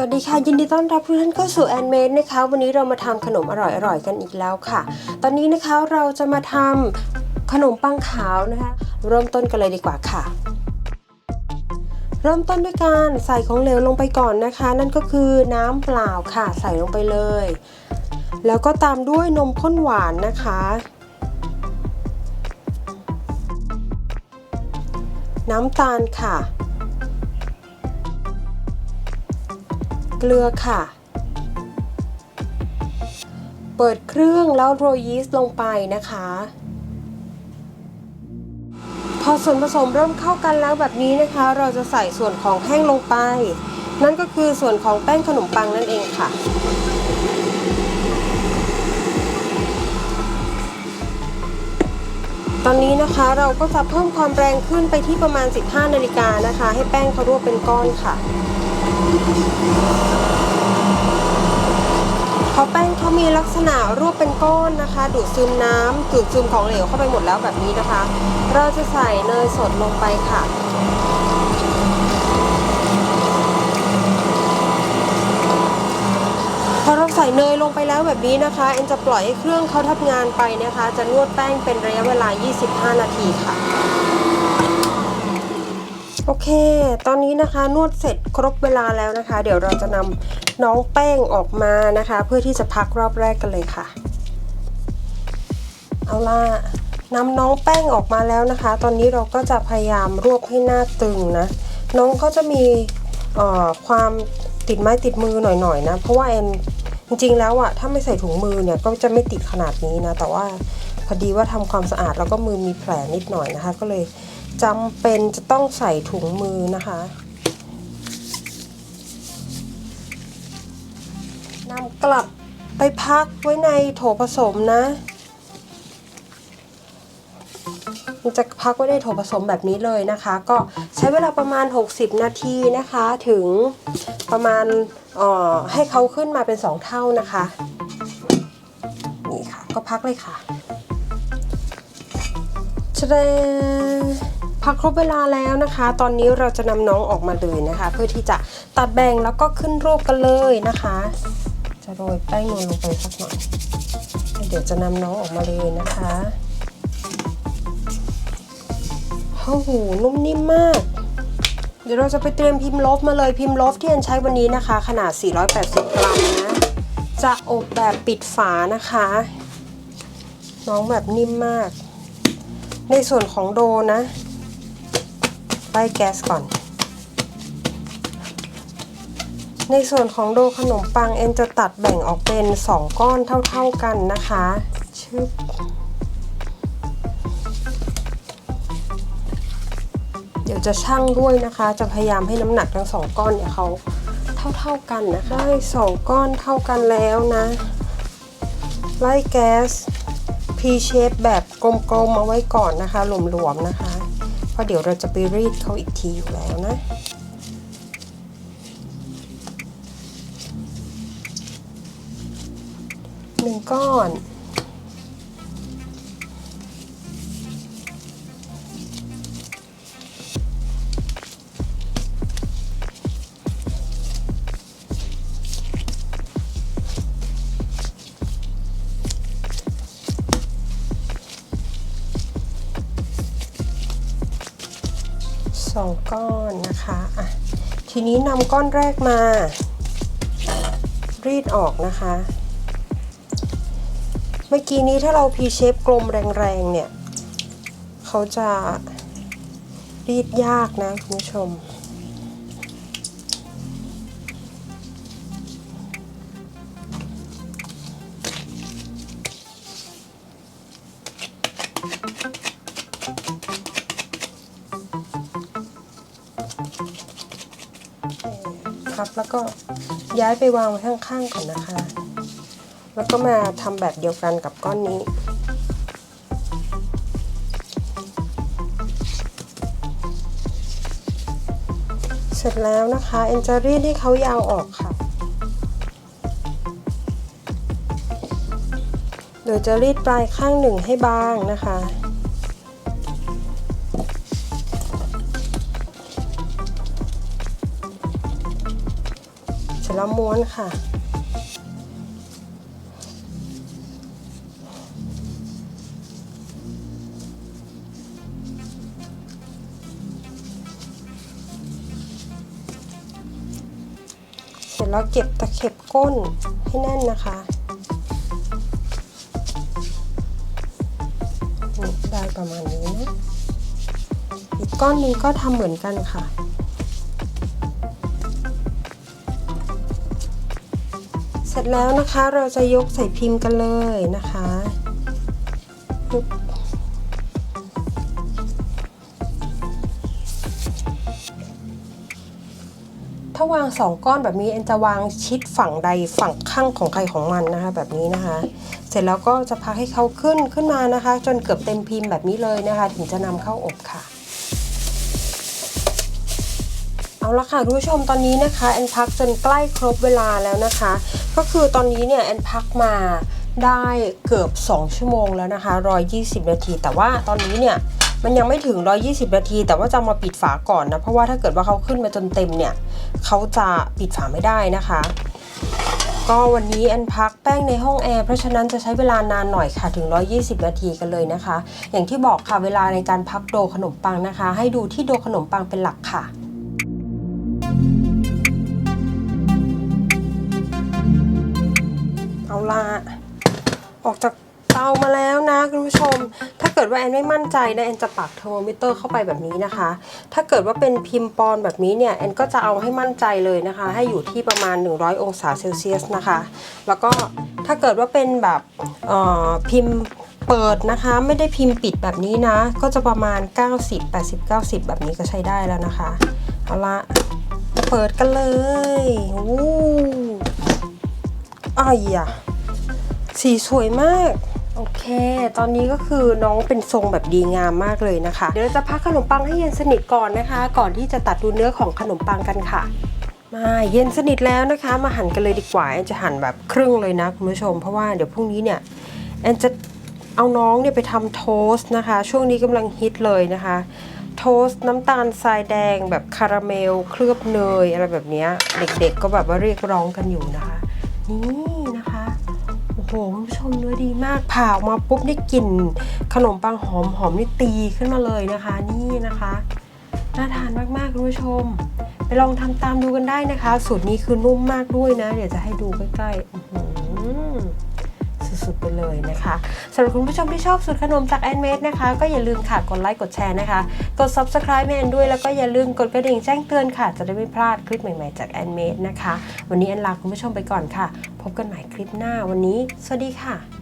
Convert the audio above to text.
สวัสดีค่ะ ยินดีต้อนรับทุกท่านเข้าสู่แอนเมดนะคะ วันนี้เรามาทำขนมอร่อยๆกันอีกแล้วค่ะ ตอนนี้นะคะเราจะมาทำขนมปังขาวนะคะ เริ่มต้นกันเลยดีกว่าค่ะ เริ่มต้นด้วยการใส่ของเหลวลงไปก่อนนะคะ นั่นก็คือน้ำเปล่าค่ะ ใส่ลงไปเลย แล้วก็ตามด้วยนมข้นหวานนะคะน้ำตาลค่ะ เกลือค่ะ เปิดเครื่องแล้วโรยยีสต์ลงไปนะคะ พอส่วนผสมเริ่มเข้ากันแล้วแบบนี้นะคะ เราจะใส่ส่วนของแห้งลงไป นั่นก็คือส่วนของแป้งขนมปังนั่นเองค่ะตอนนี้นะคะเราก็จะเพิ่มความแรงขึ้นไปที่ประมาณ 15 นาฬิกานะคะ ให้แป้งเขารวบเป็นก้อนค่ะ พอแป้งเขามีลักษณะรวบเป็นก้อนนะคะ ดูดซึมน้ำดูดซึมของเหลวเข้าไปหมดแล้วแบบนี้นะคะ เราจะใส่เนยสดลงไปค่ะพอเราใส่เนยลงไปแล้วแบบนี้นะคะ เอ็นจะปล่อยให้เครื่องเขาทำงานไปนะคะ จะนวดแป้งเป็นระยะเวลา 25 นาทีค่ะ โอเค ตอนนี้นะคะนวดเสร็จครบเวลาแล้วนะคะ เดี๋ยวเราจะนำน้องแป้งออกมานะคะ เพื่อที่จะพักรอบแรกกันเลยค่ะ เอาล่ะนำน้องแป้งออกมาแล้วนะคะ ตอนนี้เราก็จะพยายามรวบให้หน้าตึงนะ น้องเขาจะมีความติดไม้ติดมือหน่อยๆนะ เพราะว่าแอนจริงๆแล้วอะถ้าไม่ใส่ถุงมือเนี่ยก็จะไม่ติดขนาดนี้นะ แต่ว่าพอดีว่าทำความสะอาดแล้วก็มือมีแผลนิดหน่อยนะคะ ก็เลย จำเป็นจะต้องใส่ถุงมือนะคะนำกลับไปพักไว้ในโถผสมนะ มันจะพักไว้ในโถผสมแบบนี้เลยนะคะ ก็ใช้เวลาประมาณ 60 นาทีนะคะ ถึงประมาณออให้เขาขึ้นมาเป็น 2 เท่านะคะ นี่ค่ะ ก็พักเลยค่ะชะเพักครบเวลาแล้วนะคะ ตอนนี้เราจะนำน้องออกมาเลยนะคะ เพื่อที่จะตัดแบ่งแล้วก็ขึ้นรูปกันเลยนะคะ จะโรยแป้งนวลลงไปสักหน่อยเดี๋ยวจะนำน้องออกมาเลยนะคะโอ้โหนุ่มนิ่มมาก เดี๋ยวเราจะไปเตรียมพิมพ์ลบมาเลยพิมพ์ลบที่อันใช้วันนี้นะคะ ขนาด 480 กรัมนะ จะอบแบบปิดฝานะคะ น้องแบบนิ่มมาก ในส่วนของโดนะ ไล่แก๊สก่อน ในส่วนของโดขนมปังเอ็นจะตัดแบ่งออกเป็น 2 ก้อนเท่าๆกันนะคะชึบเดี๋ยวจะชั่งด้วยนะคะ จะพยายามให้น้ำหนักทั้งสองก้อนเนี่ยเขาเท่าๆกันนะคะได้สองก้อนเท่ากันแล้วนะ ไล่แก๊ส P shape แบบกลมๆเอาไว้ก่อนนะคะ หลวมๆนะคะ ราะเดี๋ยวเราจะไปรีดเขาอีกทีอยู่แล้วนะ หนึ่งก้อน สองก้อนนะคะอะทีนี้นำก้อนแรกมา รีดออกนะคะ เมื่อกี้นี้ถ้าเราพีเชฟกลมแรงๆ เนี่ย เขาจะรีดยากนะคุณผู้ชม ครับแล้วก็ย้ายไปวางไว้ข้างๆก่อนนะคะ แล้วก็มาทำแบบเดียวกันกับก้อนนี้ เสร็จแล้วนะคะเอ็นจะรีดให้เขายาวออกค่ะ โดยจะรีดปลายข้างหนึ่งให้บางนะคะ ล้วม้วนค่ะ เสร็จแล้วเก็บตะเข็บก้นให้แน่นนะคะ ได้ประมาณนี้นะอีกก้อนนึงก็ทำเหมือนกันค่ะ ร็จแล้วนะคะเราจะยกใส่พิมพ์กันเลยนะคะถ้าวางสองก้อนแบบนี้แอนจะวางชิดฝั่งใดฝั่งข้างของใครของมันนะคะ แบบนี้นะคะ เสร็จแล้วก็จะพักให้เขาขึ้นขึ้นมานะคะ จนเกือบเต็มพิมพ์แบบนี้เลยนะคะ ถึงจะนำเข้าอบค่ะ เอาละค่ะคุณผู้ชมตอนนี้นะคะแอนพักจนใกล้ครบเวลาแล้วนะคะ ก็คือตอนนี้เนี่ยแอนพักมาได้เกือบ 2 ชั่วโมงแล้วนะคะ 120 นาที แต่ว่าตอนนี้เนี่ยมันยังไม่ถึง 120 นาที แต่ว่าจะมาปิดฝาก่อนนะ เพราะว่าถ้าเกิดว่าเขาขึ้นมาจนเต็มเนี่ยเขาจะปิดฝาไม่ได้นะคะ ก็วันนี้แอนพักแป้งในห้องแอร์ เพราะฉะนั้นจะใช้เวลานานหน่อยค่ะถึง 120 นาทีกันเลยนะคะ อย่างที่บอกค่ะเวลาในการพักโดขนมปังนะคะ ให้ดูที่โดขนมปังเป็นหลักค่ะ ละออกจากเตามาแล้วนะคุณผู้ชม ถ้าเกิดว่าแอนไม่มั่นใจนะแอนจะปักเทอร์โมมิเตอร์เข้าไปแบบนี้นะคะ ถ้าเกิดว่าเป็นพิมพ์ปอนแบบนี้เนี่ยแอนก็จะเอาให้มั่นใจเลยนะคะ ให้อยู่ที่ประมาณ 100 องศาเซลเซียสนะคะ แล้วก็ถ้าเกิดว่าเป็นแบบพิมพ์เปิดนะคะไม่ได้พิมพ์ปิดแบบนี้นะ ก็จะประมาณ 90 80 90 แบบนี้ก็ใช้ได้แล้วนะคะ เอาละเปิดกันเลยอู้ อ้ายอะสีสวยมาก โอเค ตอนนี้ก็คือน้องเป็นทรงแบบดีงามมากเลยนะคะ เดี๋ยวเราจะพักขนมปังให้เย็นสนิทก่อนนะคะ ก่อนที่จะตัดดูเนื้อของขนมปังกันค่ะ มาเย็นสนิทแล้วนะคะ มาหั่นกันเลยดีกว่าแอนจะหั่นแบบครึ่งเลยนะคุณผู้ชม เพราะว่าเดี๋ยวพรุ่งนี้เนี่ยแอนจะเอาน้องเนี่ยไปทำโทสต์นะคะ ช่วงนี้กำลังฮิตเลยนะคะโทสต์น้ำตาลทรายแดงแบบคาราเมล เคลือบเนยอะไรแบบนี้เด็กๆก็แบบว่าเรียกร้องกันอยู่นะ นี่นะคะ โอ้โหคุณผู้ชมเนื้อดีมากผ่าออกมาปุ๊บได้กลิ่นขนมปังหอมหอมนี่ตีขึ้นมาเลยนะคะ นี่นะคะน่าทานมากๆคุณผู้ชม ไปลองทำตามดูกันได้นะคะ สูตรนี้คือนุ่มมากด้วยนะ เดี๋ยวจะให้ดูใกล้ๆอื้อหือ สุดๆไปเลยนะคะสำหรับคุณผู้ชมที่ชอบสูตรขนมจากแอนเมดนะคะ ก็อย่าลืมค่ะกดไลค์กดแชร์นะคะ กด subscribe แอนด้วยแล้วก็อย่าลืมกดกระดิ่งแจ้งเตือนค่ะ จะได้ไม่พลาดคลิปใหม่ๆจากแอนเมดนะคะ วันนี้แอนลาคุณผู้ชมไปก่อนค่ะ พบกันใหม่คลิปหน้าวันนี้ สวัสดีค่ะ